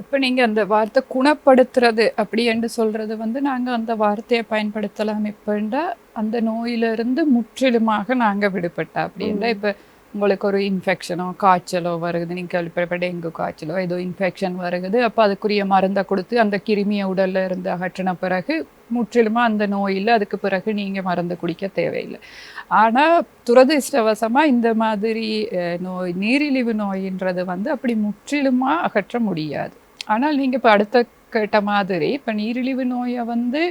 இப்போ நீங்கள் அந்த வார்த்தை குணப்படுத்துறது அப்படி என்று சொல்கிறது வந்து நாங்கள் அந்த வார்த்தையை பயன்படுத்தலாம். இப்போண்டா அந்த நோயிலிருந்து முற்றிலுமாக நாங்கள் விடுபட்டா அப்படின்னா இப்போ உங்களுக்கு ஒரு இன்ஃபெக்ஷனோ காய்ச்சலோ வருகுது நீங்கள் கேள்விப்பட்ட டெங்கு காய்ச்சலோ ஏதோ இன்ஃபெக்ஷன் வருகுது அப்போ அதுக்குரிய மருந்தை கொடுத்து அந்த கிருமியை உடல்ல இருந்து அகற்றின பிறகு முற்றிலுமாக அந்த நோயில் அதுக்கு பிறகு நீங்கள் மருந்து குடிக்க தேவையில்லை. ஆனால் துரதிர்ஷ்டவசமாக இந்த மாதிரி நோய் நீரிழிவு நோயின்றது வந்து அப்படி முற்றிலுமாக அகற்ற முடியாது. ஆனால் நீங்கள் இப்போ அடுத்த கேட்ட மாதிரி இப்போ நீரிழிவு நோயை வந்து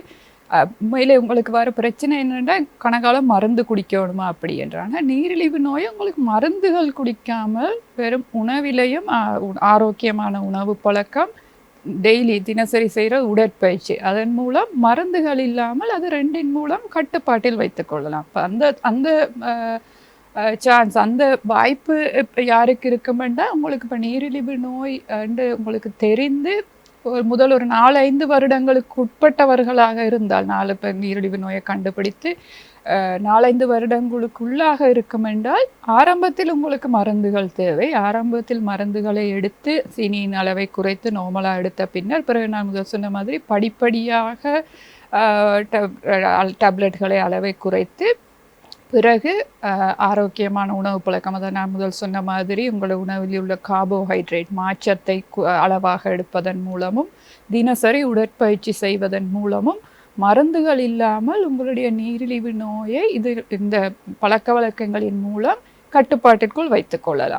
அஹ், உண்மையிலே உங்களுக்கு வர பிரச்சனை என்னென்னா கணக்காலம் மருந்து குடிக்கணுமா அப்படி என்றாங்க. நீரிழிவு நோய் உங்களுக்கு மருந்துகள் குடிக்காமல் வெறும் உணவிலையும் ஆ- உ- ஆரோக்கியமான உணவு பழக்கம் டெய்லி தினசரி செய்கிற உடற்பயிற்சி. அதன் மூலம் மருந்துகள் இல்லாமல் அது ரெண்டின் மூலம் கட்டுப்பாட்டில் வைத்துக்கொள்ளலாம் இப்போ அந்த அந்த சான்ஸ் அந்த வாய்ப்பு இப்போ யாருக்கு இருக்குமெண்டா உங்களுக்கு இப்போ நீரிழிவு நோய் அண்டு உங்களுக்கு தெரிந்து ஒரு முதல் ஒரு நாலு ஐந்து வருடங்களுக்கு உட்பட்டவர்களாக இருந்தால் நாலு பேர் நீரிழிவு நோயை கண்டுபிடித்து அஹ், நாலைந்து வருடங்களுக்குள்ளாக இருக்கும் என்றால் ஆரம்பத்தில் உங்களுக்கு மருந்துகள் தேவை. ஆரம்பத்தில் மருந்துகளை எடுத்து சீனியின் அளவை குறைத்து நார்மலாக எடுத்த பின்னர் பிறகு நான் முதல் சொன்ன மாதிரி படிப்படியாக டேப்லெட்களை அளவை குறைத்து பிறகு ஆரோக்கியமான உணவு பழக்கம் அதை நான் முதல் சொன்ன மாதிரி உங்களோட உணவில் உள்ள கார்போஹைட்ரேட் மாற்றத்தை கு- அளவாக எடுப்பதன் மூலமும் தினசரி உடற்பயிற்சி செய்வதன் மூலமும் மருந்துகள் இல்லாமல் உங்களுடைய நீரிழிவு நோயை இது இந்த பழக்க வழக்கங்களின் மூலம் கட்டுப்பாட்டிற்குள் வைத்துக்கொள்ளலாம்